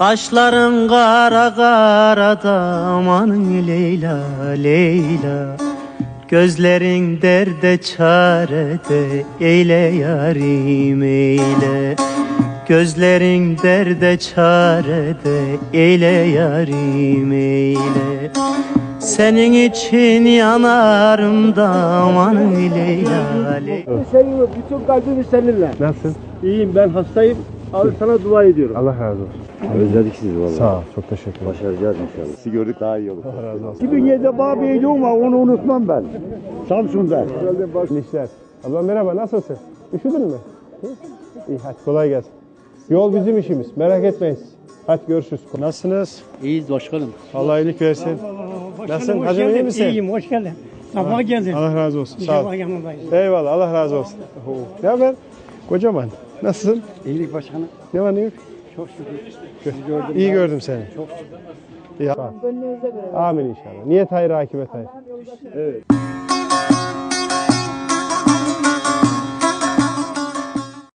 Kaşların kara kara da aman Leyla Leyla Gözlerin derde çarede eyle yarim eyle Gözlerin derde çarede eyle yarim eyle Senin için yanarım da aman Leyla Leyla Senin bütün kalbimiz seninle. Nasılsın? İyiyim ben hastayım. Abi sana dua ediyorum. Allah razı olsun. Özledik sizi vallahi. Sağ ol. Çok teşekkür ederim. Başaracağız inşallah. Sizi gördük daha iyi olur. Allah razı olsun. 2007'de bana bir hediye var onu unutmam ben. Samsun'da. İşler. Abla merhaba nasılsın? Üşüdün mü? Hı? İyi hadi kolay gelsin. Yol bizim işimiz. Merak etmeyin. siz. Hadi görüşürüz. Nasılsınız? İyiyiz başkanım. Allah iyilik versin. Nasılsın? Hacım iyi misin? İyiyim, hoş geldin. Sabah geldin. Allah razı olsun. Sağ ol. Yanındayız. Eyvallah. Allah razı olsun. Ne haber? Kocaman. Nasılsın? İyilik başkanım. Ne var ne yok? Çok şükür. Gö- İyi gördüm seni. Çok şükür. İyi. Amin inşallah. Niyet hayır, akibet hayır.